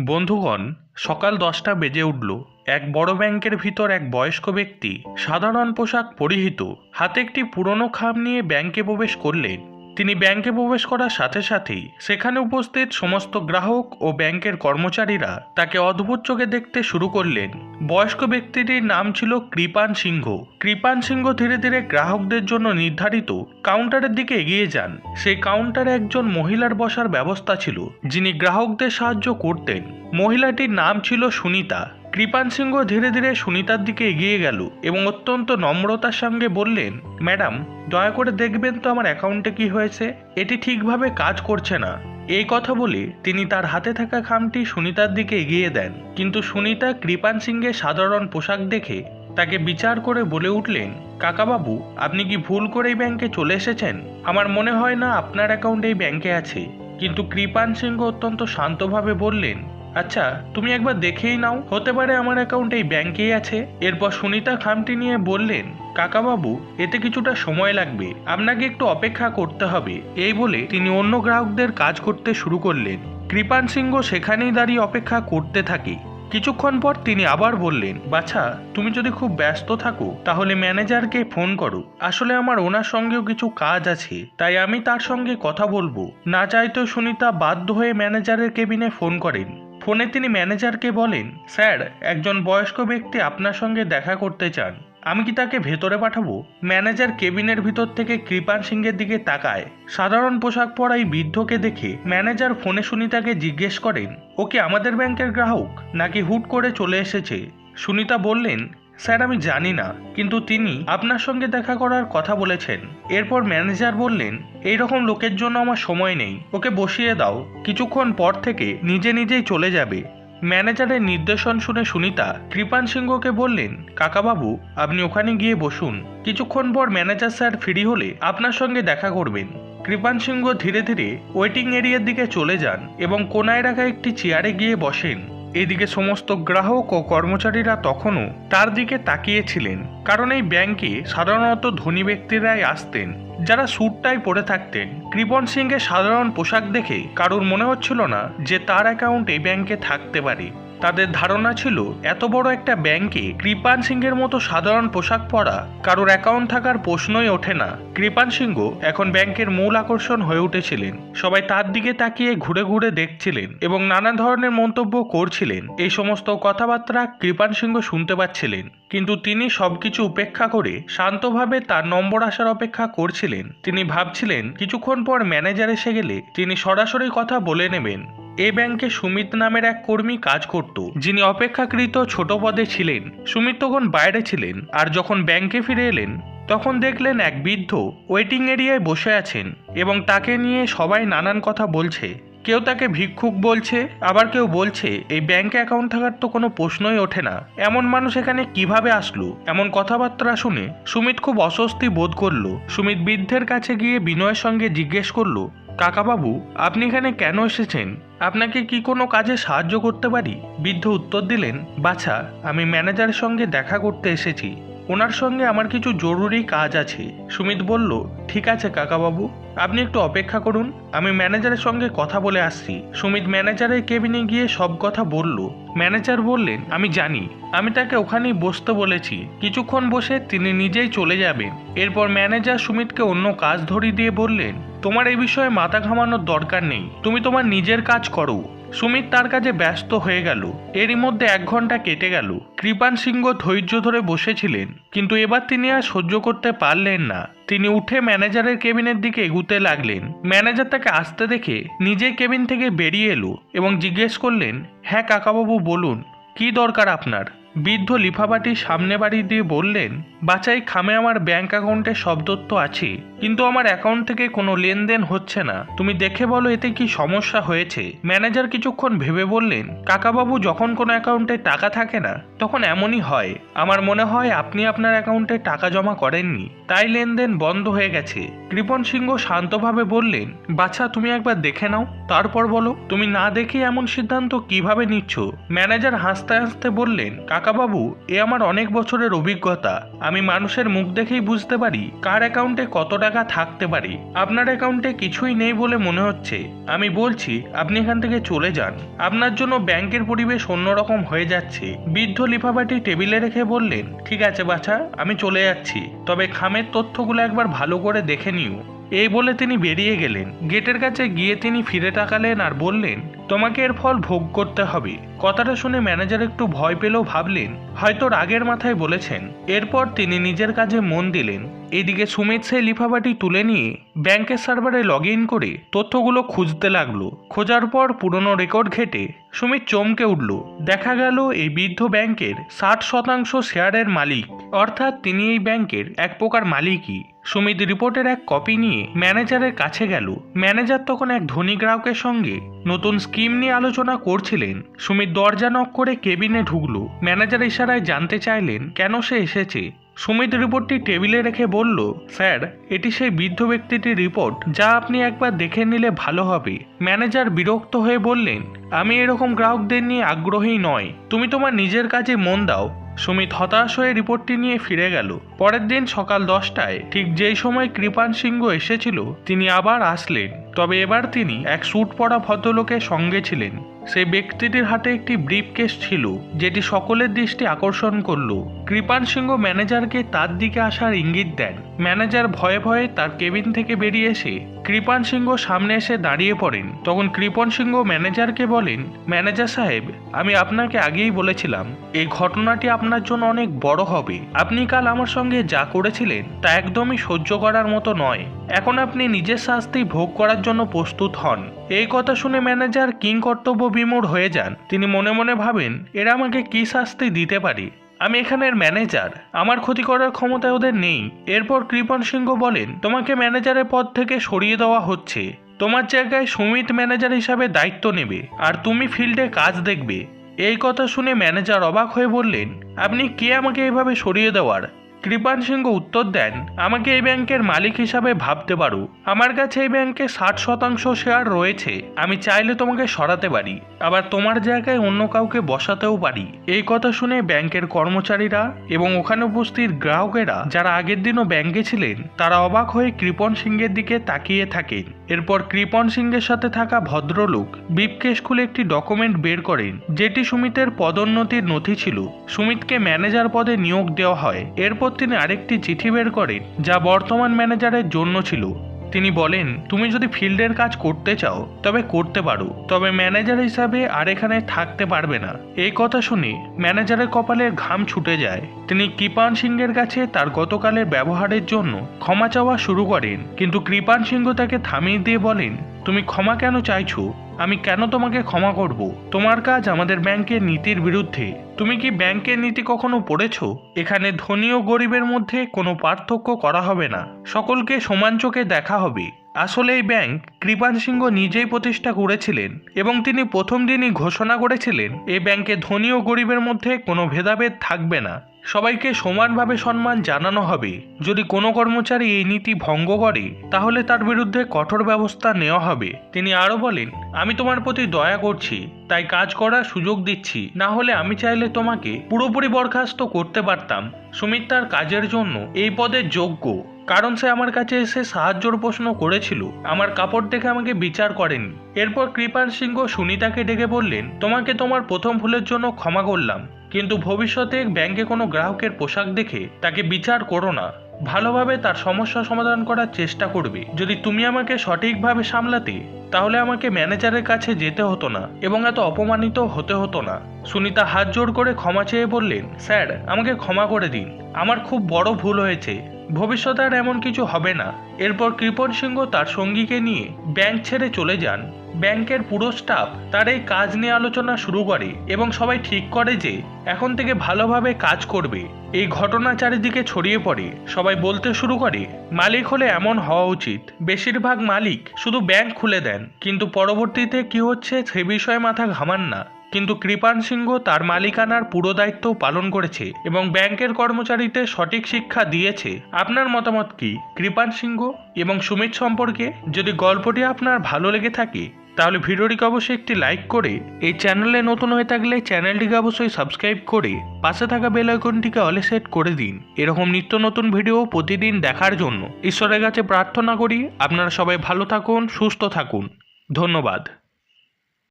বন্ধুগণ, সকাল দশটা বেজে উঠল। এক বড় ব্যাংকের ভিতর এক বয়স্ক ব্যক্তি সাধারণ পোশাক পরিহিত, হাতে একটি পুরনো খাম নিয়ে ব্যাংকে প্রবেশ করলেন। তিনি ব্যাংকে প্রবেশ করার সাথে সাথেই সেখানে উপস্থিত সমস্ত গ্রাহক ও ব্যাংকের কর্মচারীরা তাকে অদ্ভুত চোখে দেখতে শুরু করলেন। বয়স্ক ব্যক্তিটির নাম ছিল কৃপান সিংহ। কৃপান সিংহ ধীরে ধীরে গ্রাহকদের জন্য নির্ধারিত কাউন্টারের দিকে এগিয়ে যান। সেই কাউন্টারে একজন মহিলার বসার ব্যবস্থা ছিল, যিনি গ্রাহকদের সাহায্য করতেন। মহিলাটির নাম ছিল সুনিতা। কৃপান সিংহ ধীরে ধীরে সুনিতার দিকে এগিয়ে গেল এবং অত্যন্ত নম্রতার সঙ্গে বললেন, ম্যাডাম, দয়া করে দেখবেন তো আমার অ্যাকাউন্টে কি হয়েছে। এটি ঠিকভাবে কাজ করছে না। এই কথা বলে তিনি তার হাতে থাকা খামটি সুনিতার দিকে এগিয়ে দেন। কিন্তু সুনিতা কৃপান সিংহের সাধারণ পোশাক দেখে তাকে বিচার করে বলে উঠলেন, কাকাবাবু, আপনি কি ভুল করেই ব্যাংকে চলে এসেছেন? আমার মনে হয় না আপনার অ্যাকাউন্ট এই ব্যাংকে আছে। কিন্তু কৃপান সিংহ অত্যন্ত শান্তভাবে বললেন আচ্ছা তুমি একবার দেখেই নাও। হতে পারে আমার অ্যাকাউন্ট এই ব্যাংকেই আছে। এরপর সুনিতা খামটি নিয়ে বললেন, কাকাবাবু, এতে কিছুটা সময় লাগবে। আপনাকে একটু অপেক্ষা করতে হবে। এই বলে তিনি অন্য গ্রাহকদের কাজ করতে শুরু করলেন। কৃপান সিংহ সেখানেই দাঁড়িয়ে অপেক্ষা করতে থাকে। কিছুক্ষণ পর তিনি আবার বললেন, বাছা, তুমি যদি খুব ব্যস্ত থাকো, তাহলে ম্যানেজারকে ফোন করো। আসলে আমার ওনার সঙ্গেও কিছু কাজ আছে, তাই আমি তার সঙ্গে কথা বলব। না চাইতেও সুনিতা বাধ্য হয়ে ম্যানেজারের কেবিনে ফোন করেন। ফোনে তিনি ম্যানেজারকে বলেন, স্যার, একজন বয়স্ক ব্যক্তি আপনার সঙ্গে দেখা করতে চান। আমি কি তাকে ভেতরে পাঠাবো? ম্যানেজার কেবিনের ভিতর থেকে কৃপান সিংহের দিকে তাকায়। সাধারণ পোশাক পরা এই বৃদ্ধকে দেখে ম্যানেজার ফোনে সুনিতাকে জিজ্ঞেস করেন, ও কি আমাদের ব্যাংকের গ্রাহক? নাকি হুট করে চলে এসেছে? সুনিতা বললেন স্যার, আমি জানি না, কিন্তু তিনি আপনার সঙ্গে দেখা করার কথা বলেছেন। এরপর ম্যানেজার বললেন, এই রকম লোকের জন্য আমার সময় নেই। ওকে বসিয়ে দাও। কিছুক্ষণ পর থেকে নিজে নিজেই চলে যাবে। ম্যানেজারের নির্দেশন শুনে সুনিতা কৃপান সিংহকে বললেন, কাকাবাবু, আপনি ওখানে গিয়ে বসুন। কিছুক্ষণ পর ম্যানেজার স্যার ফ্রি হলে আপনার সঙ্গে দেখা করবেন। কৃপান সিংহ ধীরে ধীরে ওয়েটিং এরিয়ার দিকে চলে যান এবং কোনায় রাখা একটি চেয়ারে গিয়ে বসেন। এদিকে সমস্ত গ্রাহক ও কর্মচারীরা তখনও তার দিকে তাকিয়েছিলেন, কারণ এই ব্যাংকে সাধারণত ধনী ব্যক্তিরাই আসতেন, যারা স্যুটটাই পরে থাকতেন। কৃপন সিংয়ের সাধারণ পোশাক দেখে কারোর মনে হচ্ছিল না যে তার অ্যাকাউন্ট এই ব্যাংকে থাকতে পারে। তাদের ধারণা ছিল, এত বড় একটা ব্যাংকে কৃপান সিংহের মতো সাধারণ পোশাক পরা কারোর অ্যাকাউন্ট থাকার প্রশ্নই ওঠে না। কৃপান সিংহ এখন ব্যাংকের মূল আকর্ষণ হয়ে উঠেছিলেন। সবাই তার দিকে তাকিয়ে ঘুরে ঘুরে দেখছিলেন এবং নানা ধরনের মন্তব্য করছিলেন। এই সমস্ত কথাবার্তা কৃপান সিংহ শুনতে পাচ্ছিলেন। কিন্তু তিনি সবকিছু উপেক্ষা করে শান্তভাবে তার নম্বর আসার অপেক্ষা করছিলেন। তিনি ভাবছিলেন, কিছুক্ষণ পর ম্যানেজার এসে গেলে তিনি সরাসরি কথা বলে নেবেন। এ ব্যাংকে সুমিত নামের এক কর্মী কাজ করত, যিনি অপেক্ষাকৃত ছোট পদে ছিলেন। সুমিত তখন বাইরে ছিলেন আর যখন ব্যাংকে ফিরে এলেন, তখন দেখলেন এক বৃদ্ধ ওয়েটিং এরিয়ায় বসে আছেন এবং তাকে নিয়ে সবাই নানান কথা বলছে। কেউ তাকে ভিক্ষুক বলছে, আবার কেউ বলছে, এই ব্যাংকে অ্যাকাউন্ট থাকার তো কোনো প্রশ্নই ওঠে না। এমন মানুষ এখানে কীভাবে আসলো? এমন কথাবার্তা শুনে সুমিত খুব অস্বস্তি বোধ করল। সুমিত বৃদ্ধের কাছে গিয়ে বিনয়ের সঙ্গে জিজ্ঞেস করল, কাকাবাবু, আপনি এখানে কেন এসেছেন? আপনাকে কি কোনো কাজে সাহায্য করতে পারি? বৃদ্ধ উত্তর দিলেন, বাছা, আমি ম্যানেজারের সঙ্গে দেখা করতে এসেছি। ওনার সঙ্গে আমার কিছু জরুরি কাজ আছে। সুমিত বলল, ঠিক আছে কাকাবাবু। আপনি একটু অপেক্ষা করুন। আমি ম্যানেজারের সঙ্গে কথা বলে আসছি। সুমিত ম্যানেজারের কেবিনে গিয়ে সব কথা বলল। ম্যানেজার বললেন, আমি জানি। আমি তাকে ওখানেই বসতে বলেছি। কিছুক্ষণ বসে তিনি নিজেই চলে যাবেন। এরপর ম্যানেজার সুমিতকে অন্য কাজ ধরিয়ে দিয়ে বললেন, তোমার এই বিষয়ে মাথা ঘামানোর দরকার নেই। তুমি তোমার নিজের কাজ করো। সুমিত তার কাজে ব্যস্ত হয়ে গেল। এরই মধ্যে এক ঘণ্টা কেটে গেল। কৃপান সিংহ ধৈর্য ধরে বসেছিলেন, কিন্তু এবার তিনি আর সহ্য করতে পারলেন না। তিনি উঠে ম্যানেজারের কেবিনের দিকে এগুতে লাগলেন। ম্যানেজার তাকে আসতে দেখে নিজে কেবিন থেকে বেরিয়ে এলো এবং জিজ্ঞেস করলেন হ্যাঁ কাকাবাবু, বলুন, কি দরকার আপনার? বৃদ্ধ লিফাবাটি সামনে বাড়ি দিয়ে বললেন বাচাই খামে আমার ব্যাংক অ্যাকাউন্টে সব তথ্য আছে, কিন্তু আমার অ্যাকাউন্ট থেকে কোনো লেনদেন হচ্ছে না। তুমি দেখে বলো এতে কি সমস্যা হয়েছে? ম্যানেজার কিছুক্ষণ ভেবে বললেন, কাকাবাবু, যখন কোনো অ্যাকাউন্টে টাকা থাকে না, তখন এমনই হয়। আমার মনে হয় আপনি আপনার অ্যাকাউন্টে টাকা জমা করেননি, তাই লেনদেন বন্ধ হয়ে গেছে। কৃপন সিংহ শান্তভাবে বললেন বাচ্চা তুমি একবার দেখে নাও, তারপর বলো। তুমি না দেখে এমন সিদ্ধান্ত কীভাবে নিচ্ছ? ম্যানেজার হাসতে হাসতে বললেন কাকাবাবু, এ আমার অনেক বছরের অভিজ্ঞতা। আমি মানুষের মুখ দেখেই বুঝতে পারি কার অ্যাকাউন্টে কত টাকা থাকতে পারে। আপনার অ্যাকাউন্টে কিছুই নেই বলে মনে হচ্ছে। আমি বলছি, আপনি এখান থেকে চলে যান। আপনার জন্য ব্যাংকের পরিবেশ অন্যরকম হয়ে যাচ্ছে। বৃদ্ধ লিফাফাটি টেবিলে রেখে বললেন, ঠিক আছে বাছা, আমি চলে যাচ্ছি। তবে খামের তথ্যগুলো একবার ভালো করে দেখে নিও। এই বলে তিনি বেরিয়ে গেলেন। গেটের কাছে গিয়ে তিনি ফিরে তাকালেন আর বললেন, তোমাকে এর ফল ভোগ করতে হবে। কথাটা শুনে ম্যানেজার একটু ভয় পেলেও ভাবলেন, হয়তো রাগের মাথায় বলেছেন। এরপর তিনি নিজের কাজে মন দিলেন। এদিকে সুমিত সেই লিফাফাটি তুলে নিয়ে ব্যাংকের সার্ভারে লগ ইন করে তথ্যগুলো খুঁজতে লাগল। খোঁজার পর পুরনো রেকর্ড ঘেটে সুমিত চমকে উঠল। দেখা গেল এই বৃদ্ধ ব্যাংকের ষাট শতাংশ শেয়ারের মালিক। অর্থাৎ তিনি এই ব্যাংকের এক প্রকার মালিকই। সুমিত রিপোর্টের এক কপি নিয়ে ম্যানেজারের কাছে গেল। ম্যানেজার তখন এক ধনী গ্রাহকের সঙ্গে নতুন স্কিম নিয়ে আলোচনা করছিলেন। সুমিত দরজা নক করে কেবিনে ঢুকলো। ম্যানেজার ইশারায় জানতে চাইলেন, কেন সে এসেছে? সুমিত রিপোর্টটি টেবিলে রেখে বলল, স্যার, এটি সেই বৃদ্ধ ব্যক্তিটির রিপোর্ট, যা আপনি একবার দেখে নিলে ভালো হবে। ম্যানেজার বিরক্ত হয়ে বললেন, আমি এরকম গ্রাহকদের নিয়ে আগ্রহী নয় তুমি তোমার নিজের কাজে মন দাও। সুমিত হতাশ হয়ে রিপোর্টটি নিয়ে ফিরে গেল। পরের দিন সকাল দশটায়, ঠিক যেই সময় কৃপান সিংহ এসেছিল, তিনি আবার আসলেন। তবে এবার তিনি এক স্যুট পরা ভদ্রলোকের সঙ্গে ছিলেন। সেই ব্যক্তিটির হাতে একটি ব্রিফ কেস ছিল, যেটি সকলের দৃষ্টি আকর্ষণ করল। কৃপান সিংহ ম্যানেজারকে তার দিকে আসার ইঙ্গিত দেন। ম্যানেজার ভয়ে ভয়ে তার কেবিন থেকে বেরিয়ে এসে কৃপান সিংহ সামনে এসে দাঁড়িয়ে পড়েন। তখন কৃপন সিংহ ম্যানেজারকে বলেন, ম্যানেজার সাহেব, আমি আপনাকে আগেই বলেছিলাম, এই ঘটনাটি আপনার জন্য অনেক বড় হবে। আপনি কাল আমার সঙ্গে যা করেছিলেন তা একদমই সহ্য করার মতো নয়। এখন আপনি নিজের শাস্তি ভোগ করার জন্য প্রস্তুত হন। এই কথা শুনে ম্যানেজার কিং কর্তব্য বিমূঢ় হয়ে যান। তিনি মনে মনে ভাবেন, এরা আমাকে কি শাস্তি দিতে পারে? আমি এখানের ম্যানেজার। আমার ক্ষতি করার ক্ষমতা ওদের নেই। এরপর কৃপন সিংহ বলেন, তোমাকে ম্যানেজারের পদ থেকে সরিয়ে দেওয়া হচ্ছে। তোমার জায়গায় সুমিত ম্যানেজার হিসাবে দায়িত্ব নেবে, আর তুমি ফিল্ডে কাজ দেখবে। এই কথা শুনে ম্যানেজার অবাক হয়ে বললেন, আপনি কে আমাকে এভাবে সরিয়ে দেওয়ার? কৃপান সিংহ উত্তর দেন, আমাকে এই ব্যাংকের মালিক হিসাবে ভাবতে পারো। আমার কাছে এই ব্যাংকে ষাট শতাংশ শেয়ার রয়েছে। আমি চাইলে তোমাকে সরাতে পারি। আবার তোমার জায়গায় অন্য কাউকে বসাতেও পারি। এই কথা শুনে ব্যাংকের কর্মচারীরা এবং ওখানে উপস্থিত গ্রাহকেরা, যারা আগের দিনও ব্যাংকে ছিলেন, তারা অবাক হয়ে কৃপন সিংহের দিকে তাকিয়ে থাকেন। এরপর কৃপন সিংহের সাথে থাকা ভদ্রলোক বিপকেশ খুলে একটি ডকুমেন্ট বের করেন, যেটি সুমিতের পদোন্নতির নথি ছিল। সুমিতকে ম্যানেজার পদে নিয়োগ দেওয়া হয়। এরপর তিনি আরেকটি চিঠি বের করেন, যা বর্তমান ম্যানেজারের জন্য ছিল। তিনি বলেন, তুমি যদি ফিল্ডের কাজ করতে চাও, তবে করতে পারো। তবে ম্যানেজার হিসাবে আর এখানে থাকতে পারবে না। এই কথা শুনে ম্যানেজারের কপালের ঘাম ছুটে যায়। তিনি কৃপান সিংহের কাছে তার গতকালের ব্যবহারের জন্য ক্ষমা চাওয়া শুরু করেন। কিন্তু কৃপান সিংহ তাকে থামিয়ে দিয়ে বলেন তুমি ক্ষমা কেন চাইছো? আমি কেন তোমাকে ক্ষমা করব? তোমার কাজ আমাদের ব্যাংকের নীতির বিরুদ্ধে। তুমি কি ব্যাংকের নীতি কখনো পড়েছ? এখানে ধনী ও গরিবের মধ্যে কোনো পার্থক্য করা হবে না। সকলকে সমান চোখে দেখা হবে। আসলে এই ব্যাংক কৃপান সিংহ নিজেই প্রতিষ্ঠা করেছিলেন এবং তিনি প্রথম দিনই ঘোষণা করেছিলেন এই ব্যাংকে ধনী ও গরিবের মধ্যে কোনো ভেদাভেদ থাকবে না। সবাইকে সমানভাবে সম্মান জানানো হবে। যদি কোনো কর্মচারী এই নীতি ভঙ্গ করে, তাহলে তার বিরুদ্ধে কঠোর ব্যবস্থা নেওয়া হবে। তিনি আরও বলেন, আমি তোমার প্রতি দয়া করছি, তাই কাজ করার সুযোগ দিচ্ছি। না হলে আমি চাইলে তোমাকে পুরোপুরি বরখাস্ত করতে পারতাম। সুমিত্রার তার কাজের জন্য এই পদের যোগ্য। কারণ সে আমার কাছে এসে সাহায্যর প্রশ্ন করেছিল। আমার কাপড় দেখে আমাকে বিচার করেনি। এরপর কৃপাল সিংহ সুনিতাকে ডেকে বললেন, তোমাকে তোমার প্রথম ভুলের জন্য ক্ষমা করলাম। কিন্তু ভবিষ্যতে ব্যাংকে কোনো গ্রাহকের পোশাক দেখে তাকে বিচার করো না। ভালোভাবে তার সমস্যা সমাধান করার চেষ্টা করবে। যদি তুমি আমাকে সঠিকভাবে সামলাতে, তাহলে আমাকে ম্যানেজারের কাছে যেতে হতো না এবং এত অপমানিত হতে হতো না। সুনিতা হাত জোড় করে ক্ষমা চেয়ে বললেন, স্যার, আমাকে ক্ষমা করে দিন। আমার খুব বড় ভুল হয়েছে। ভবিষ্যতে আর এমন কিছু হবে না। এরপর কৃপন সিংহ তার সঙ্গীকে নিয়ে ব্যাংক ছেড়ে চলে যান। ব্যাংকের পুরো স্টাফ তার এই কাজ নিয়ে আলোচনা শুরু করে এবং সবাই ঠিক করে যে এখন থেকে ভালোভাবে কাজ করবে। এই ঘটনা চারিদিকে ছড়িয়ে পড়ে। সবাই বলতে শুরু করে, মালিক হলে এমন হওয়া উচিত। বেশিরভাগ মালিক শুধু ব্যাংক খুলে দেন। কিন্তু পরবর্তীতে কি হচ্ছে সে বিষয়ে মাথা ঘামান না। কিন্তু কৃপান সিংহ তার মালিকানার পুরো দায়িত্ব পালন করেছে এবং ব্যাংকের কর্মচারীদের সঠিক শিক্ষা দিয়েছে। আপনার মতামত কি, কৃপান সিংহ? এবং সুমিত সম্পর্কে যদি গল্পটি আপনার ভালো লেগে থাকে, তাহলে ভিডিওটিকে অবশ্যই একটি লাইক করে, এই চ্যানেলে নতুন হয়ে থাকলে চ্যানেলটিকে অবশ্যই সাবস্ক্রাইব করে, পাশে থাকা বেল আইকনটিকে অলে সেট করে দিন। এরকম নিত্য নতুন ভিডিও প্রতিদিন দেখার জন্য। ঈশ্বরের কাছে প্রার্থনা করি, আপনারা সবাই ভালো থাকুন, সুস্থ থাকুন। ধন্যবাদ।